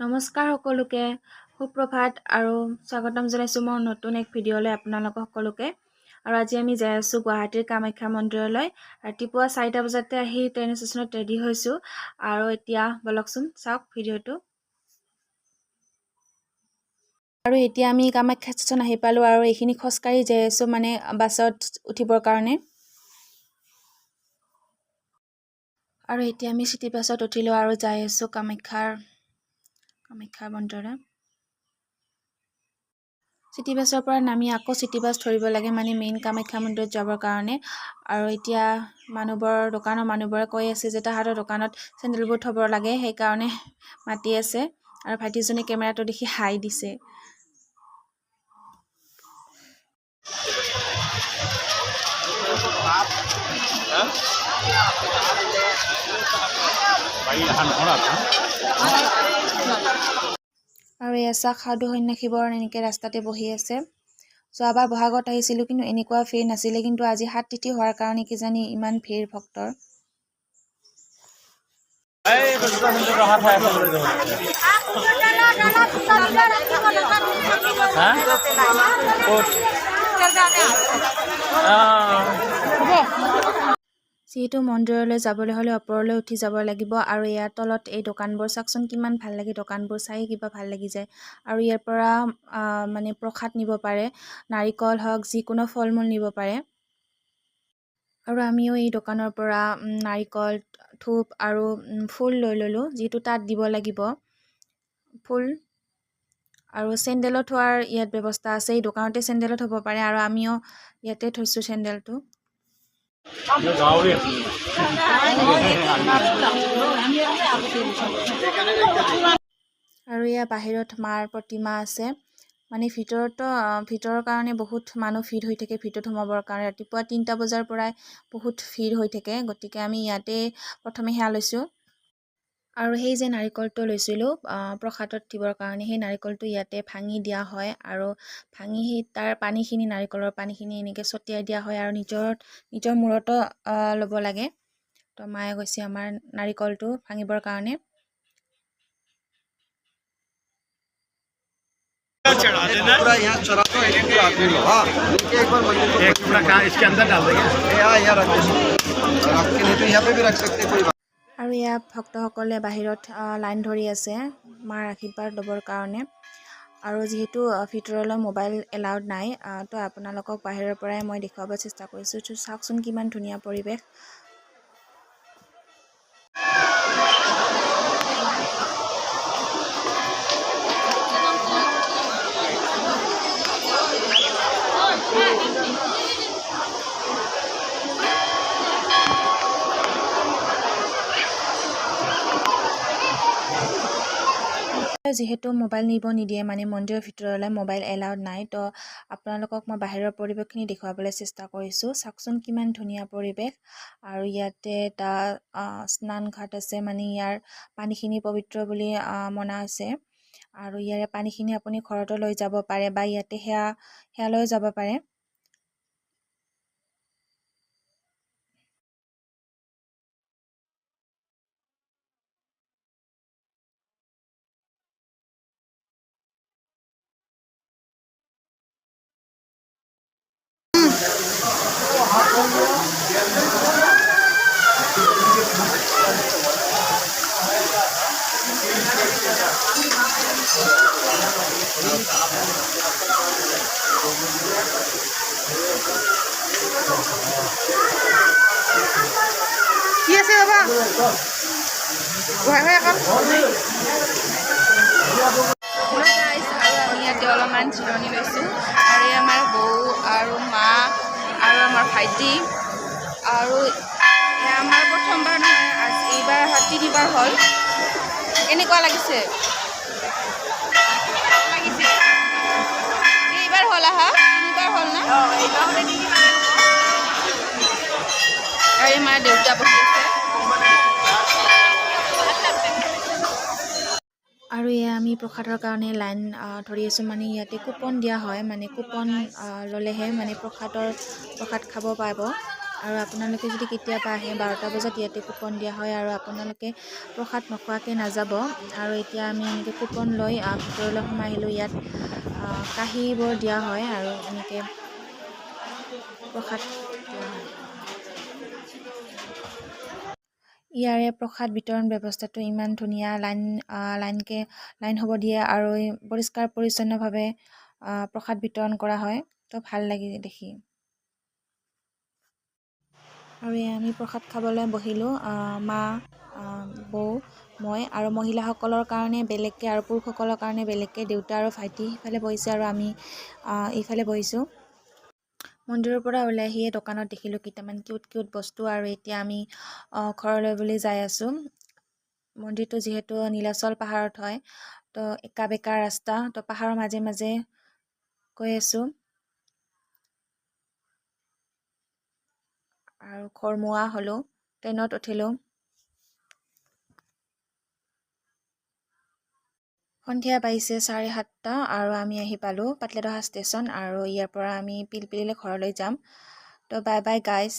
নমস্কাৰ সকলোকে সুপ্ৰভাত আৰু স্বাগতম জনাইছোঁ মোৰ নতুন এক ভিডিঅ'লৈ আপোনালোকক সকলোকে। আৰু আজি আমি যাই আছোঁ গুৱাহাটীৰ কামাখ্যা মন্দিৰলৈ। ৰাতিপুৱা চাৰিটা বজাতে আহি ট্ৰেইন ষ্টেচনত ৰেডি হৈছোঁ। আৰু এতিয়া বলকচোন চাওক ভিডিঅ'টো। আৰু এতিয়া আমি কামাখ্যা ষ্টেচন আহি পালোঁ আৰু এইখিনি খোজকাঢ়ি যাই আছোঁ মানে বাছত উঠিবৰ কাৰণে। আৰু এতিয়া আমি চিটি বাছত উঠিলোঁ আৰু যাই আছোঁ কামাখ্যাৰ কামাখ্যা মন্দিৰলৈ চিটি বাছৰ পৰা নামি আকৌ চিটি বাছ ধৰিব লাগে মানে মেইন কামাখ্যা মন্দিৰত যাবৰ কাৰণে। আৰু এতিয়া মানুহবোৰৰ দোকানৰ মানুহবোৰে কৈ আছে যে তাহাঁতৰ দোকানত চেণ্ডেলবোৰ থ'ব লাগে সেইকাৰণে মাতি আছে। আৰু ভাইটিজনী কেমেৰাটো দেখি হাই দিছে। আৰু এচা সাধু সন্যাসীবোৰ এনেকৈ ৰাস্তাতে বহি আছে। যোৱাবাৰ বহাগত আহিছিলোঁ কিন্তু এনেকুৱা ভিৰ নাছিলে কিন্তু আজি সাত তিথি হোৱাৰ কাৰণে কিজানি ইমান ভিৰ ভক্তৰ। যিহেতু মন্দিৰলৈ যাবলৈ হ'লে ওপৰলৈ উঠি যাব লাগিব আৰু ইয়াৰ তলত এই দোকানবোৰ চাওকচোন কিমান ভাল লাগে দোকানবোৰ চাই কিবা ভাল লাগি যায়। আৰু ইয়াৰ পৰা মানে প্ৰসাদ নিব পাৰে নাৰিকল হওক যিকোনো ফল মূল নিব পাৰে। আৰু আমিও এই দোকানৰ পৰা নাৰিকল ধূপ আৰু ফুল লৈ ল'লোঁ যিটো তাত দিব লাগিব। ফুল আৰু চেণ্ডেলত থোৱাৰ ইয়াত ব্যৱস্থা আছে এই দোকানতে চেণ্ডেলত থ'ব পাৰে আৰু আমিও ইয়াতে থৈছোঁ চেণ্ডেলটো। আৰু ইয়াৰ বাহিৰত মাৰ প্ৰতিমা আছে। মানে ভিতৰতো ভিতৰৰ কাৰণে বহুত মানুহ ভিৰ হৈ থাকে, ভিতৰত সোমাবৰ কাৰণে। ৰাতিপুৱা তিনিটা বজাৰ পৰাই বহুত ভিৰ হৈ থাকে, গতিকে আমি ইয়াতে প্ৰথমে সেয়া লৈছোঁ। আৰু সেই যে নাৰিকলটো লৈছিলোঁ প্ৰসাদত দিবৰ কাৰণে সেই নাৰিকলটো ইয়াতে ভাঙি দিয়া হয় আৰু ভাঙি সেই তাৰ পানীখিনি নাৰিকলৰ পানীখিনি এনেকৈ ছটিয়াই দিয়া হয় আৰু নিজৰ নিজৰ মূৰতো ল'ব লাগে তো মায়ে কৈছে আমাৰ নাৰিকলটো ভাঙিবৰ কাৰণে पूरा यहाँ चढ़ा दो एक टुकड़ा आप ले लो हाँ लेके एक बार मंदिर को एक टुकड़ा कहाँ इसके अंदर डाल देंगे ये यहाँ यहाँ रख दो और आपके लिए तो यहाँ पे भी रख सकते हैं कोई बात আৰু ইয়াত ভক্তসকলে বাহিৰত লাইন ধৰি আছে মাৰ আশীৰ্বাদ ল'বৰ কাৰণে। আৰু যিহেতু ভিতৰলৈ মোবাইল এলাউড নাই তো আপোনালোকক বাহিৰৰ পৰাই মই দেখুৱাব চেষ্টা কৰিছোঁ। চাওকচোন কিমান ধুনীয়া পৰিৱেশ। যিহেতু মোবাইল নিব নিদিয়ে মানে মন্দিৰৰ ভিতৰলৈ মোবাইল এলাউড নাই তো আপোনালোকক মই বাহিৰৰ পৰিৱেশখিনি দেখুৱাবলৈ চেষ্টা কৰিছোঁ। চাওকচোন কিমান ধুনীয়া পৰিৱেশ। আৰু ইয়াতে এটা স্নান ঘাট আছে মানে ইয়াৰ পানীখিনি পবিত্ৰ বুলি মনা হৈছে। আৰু ইয়াৰে পানীখিনি আপুনি ঘৰতো লৈ যাব পাৰে বা ইয়াতে সেয়া সেয়া লৈ যাব পাৰে। কি আছে বাবা ঘূৰাই ঘূৰাই আকৌ আৰু আমি ইয়াতে অলপমান জিৰণি লৈছোঁ ভাইটি। আৰু আমাৰ প্ৰথমবাৰ নহয় আজি এইবাৰ তিনিবাৰ হ'ল। কেনেকুৱা লাগিছে? লাগিছে। হ'ল আহা তিনিবাৰ হ'ল না? আৰু এই মাৰ দেউতা বহি আছে। আৰু এয়া আমি প্ৰসাদৰ কাৰণে লাইন ধৰি আছোঁ মানে ইয়াতে কুপন দিয়া হয় মানে কুপন ল'লেহে মানে প্ৰসাদৰ প্ৰসাদ খাব পাব। আৰু আপোনালোকে যদি কেতিয়াবা আহে বাৰটা বজাত ইয়াতে কুপন দিয়া হয় আৰু আপোনালোকে প্ৰসাদ নোখোৱাকৈ নাযাব। আৰু এতিয়া আমি এনেকৈ কুপন লৈ ভিতৰলৈ সোমাই আহিলোঁ ইয়াত কাঁহীবোৰ দিয়া হয় আৰু এনেকৈ প্ৰসাদ দিয়া হয়। ইয়াৰে প্ৰসাদ বিতৰণ ব্যৱস্থাটো ইমান ধুনীয়া লাইন লাইনকৈ লাইন হ'ব দিয়ে আৰু পৰিষ্কাৰ পৰিচ্ছন্নভাৱে প্ৰসাদ বিতৰণ কৰা হয়। তো ভাল লাগি দেখি। আৰু আমি প্ৰসাদ খাবলৈ বহিলোঁ। মা বৌ মই আৰু মহিলাসকলৰ কাৰণে বেলেগকৈ আৰু পুৰুষসকলৰ কাৰণে বেলেগকৈ দেউতা আৰু ভাইটি সিফালে বহিছে আৰু আমি আ, এইফালে বহিছোঁ। মন্দিৰৰ পৰা ওলাই আহিয়ে দোকানত দেখিলোঁ কেইটামান কিউট কিউট বস্তু আৰু এতিয়া আমি ঘৰলৈ বুলি যাই আছোঁ। মন্দিৰটো যিহেতু নীলাচল পাহাৰত হয়, তো একা বেকা ৰাস্তা, তো পাহাৰৰ মাজে মাজে গৈ আছোঁ। আৰু ঘৰমুৱা হ'লোঁ, ট্ৰেইনত উঠিলোঁ। সন্ধিয়া বাজিছে চাৰে সাতটা আৰু আমি আহি পালোঁ পাটলাডহা ষ্টেচন আৰু ইয়াৰ পৰা আমি পিলপিলিলৈ ঘৰলৈ যাম। তো বাই বাই গাইজ